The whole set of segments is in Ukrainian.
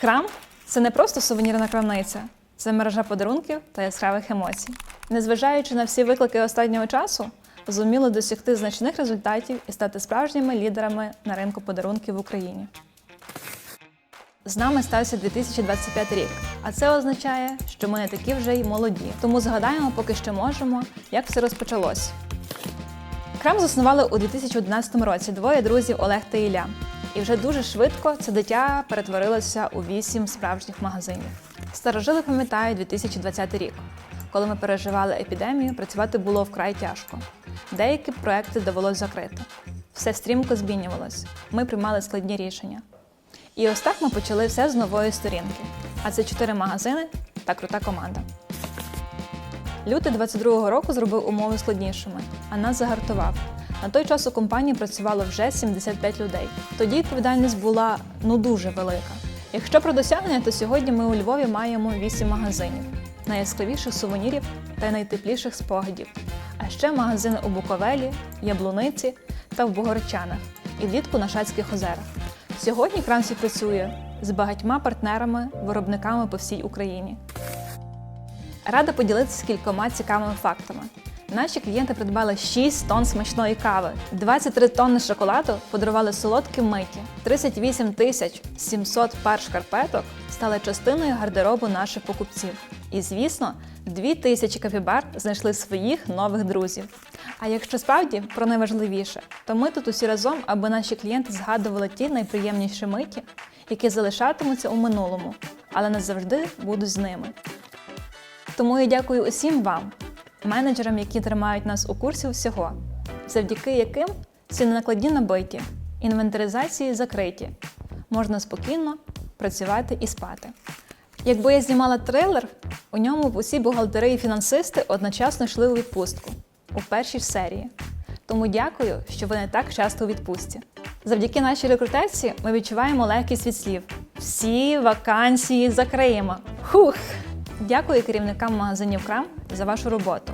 Крам це не просто сувенірна крамниця, це мережа подарунків та яскравих емоцій. Незважаючи на всі виклики останнього часу, зуміли досягти значних результатів і стати справжніми лідерами на ринку подарунків в Україні. З нами стався 2025 рік, а це означає, що ми не такі вже й молоді. Тому згадаємо, поки що можемо, як все розпочалось. Крам заснували у 2011 році двоє друзів Олег та Ілля. І вже дуже швидко це дитя перетворилося у вісім справжніх магазинів. Старожили пам'ятають 2020 рік. Коли ми переживали епідемію, працювати було вкрай тяжко. Деякі проекти довелось закрити. Все стрімко змінювалось. Ми приймали складні рішення. І ось так ми почали все з нової сторінки. А це чотири магазини та крута команда. Лютий 22-го року зробив умови складнішими, а нас загартував. На той час у компанії працювало вже 75 людей. Тоді відповідальність була ну дуже велика. Якщо про досягнення, то сьогодні ми у Львові маємо 8 магазинів, найяскравіших сувенірів та найтепліших спогадів. А ще магазини у Буковелі, Яблуниці та в Богородчанах і влітку на Шацьких озерах. Сьогодні Крамсі працює з багатьма партнерами, виробниками по всій Україні. Рада поділитися кількома цікавими фактами. Наші клієнти придбали 6 тонн смачної кави, 23 тонни шоколаду подарували солодкі миті, 38 тисяч 700 пар шкарпеток стали частиною гардеробу наших покупців. І, звісно, 2 тисячі капібар знайшли своїх нових друзів. А якщо справді про найважливіше, то ми тут усі разом, аби наші клієнти згадували ті найприємніші миті, які залишатимуться у минулому, але не завжди будуть з ними. Тому я дякую усім вам, менеджерам, які тримають нас у курсі всього, завдяки яким ціни накладні набиті, інвентаризації закриті. Можна спокійно працювати і спати. Якби я знімала трейлер, у ньому б усі бухгалтери і фінансисти одночасно йшли у відпустку у першій серії. Тому дякую, що ви не так часто у відпустці. Завдяки нашій рекрутації ми відчуваємо легкість від слів. Всі вакансії закриємо. Хух! Дякую керівникам магазинів Крам за вашу роботу.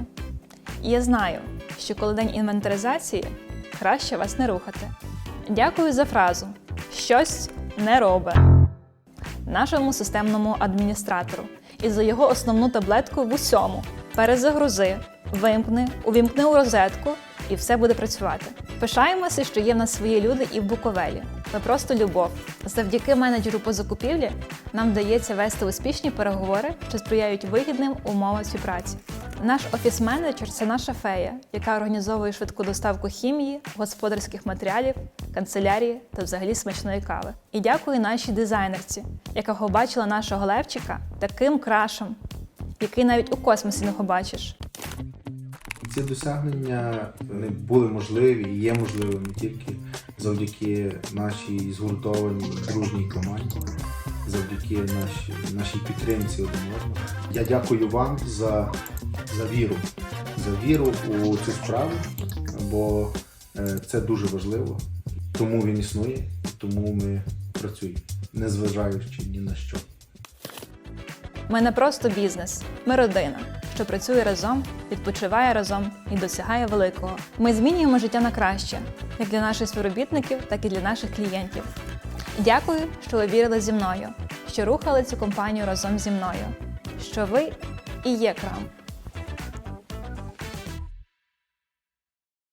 І я знаю, що коли день інвентаризації, краще вас не рухати. Дякую за фразу щось не робе нашому системному адміністратору і за його основну таблетку в усьому. Перезагрузи, вимкни, увімкни у розетку, і все буде працювати. Пишаємося, що є в нас свої люди і в Буковелі. Ми просто любов. Завдяки менеджеру по закупівлі нам вдається вести успішні переговори, що сприяють вигідним умовам співпраці. Наш офіс-менеджер це наша фея, яка організовує швидку доставку хімії, господарських матеріалів, канцелярії та взагалі смачної кави. І дякую нашій дизайнерці, яка побачила нашого левчика таким крашем, який навіть у космосі не побачиш. Ці досягнення вони були можливі і є можливими тільки завдяки нашій згуртованій дружній команді, завдяки нашій, нашій підтримці один одного. Я дякую вам за, за віру, за віру у цю справу, бо е, це дуже важливо. Тому він існує, тому ми працюємо, незважаючи ні на що. Ми не просто бізнес, ми родина, що працює разом, відпочиває разом і досягає великого. Ми змінюємо життя на краще, як для наших співробітників, так і для наших клієнтів. Дякую, що ви вірили зі мною, що рухали цю компанію разом зі мною. Що ви і є крам.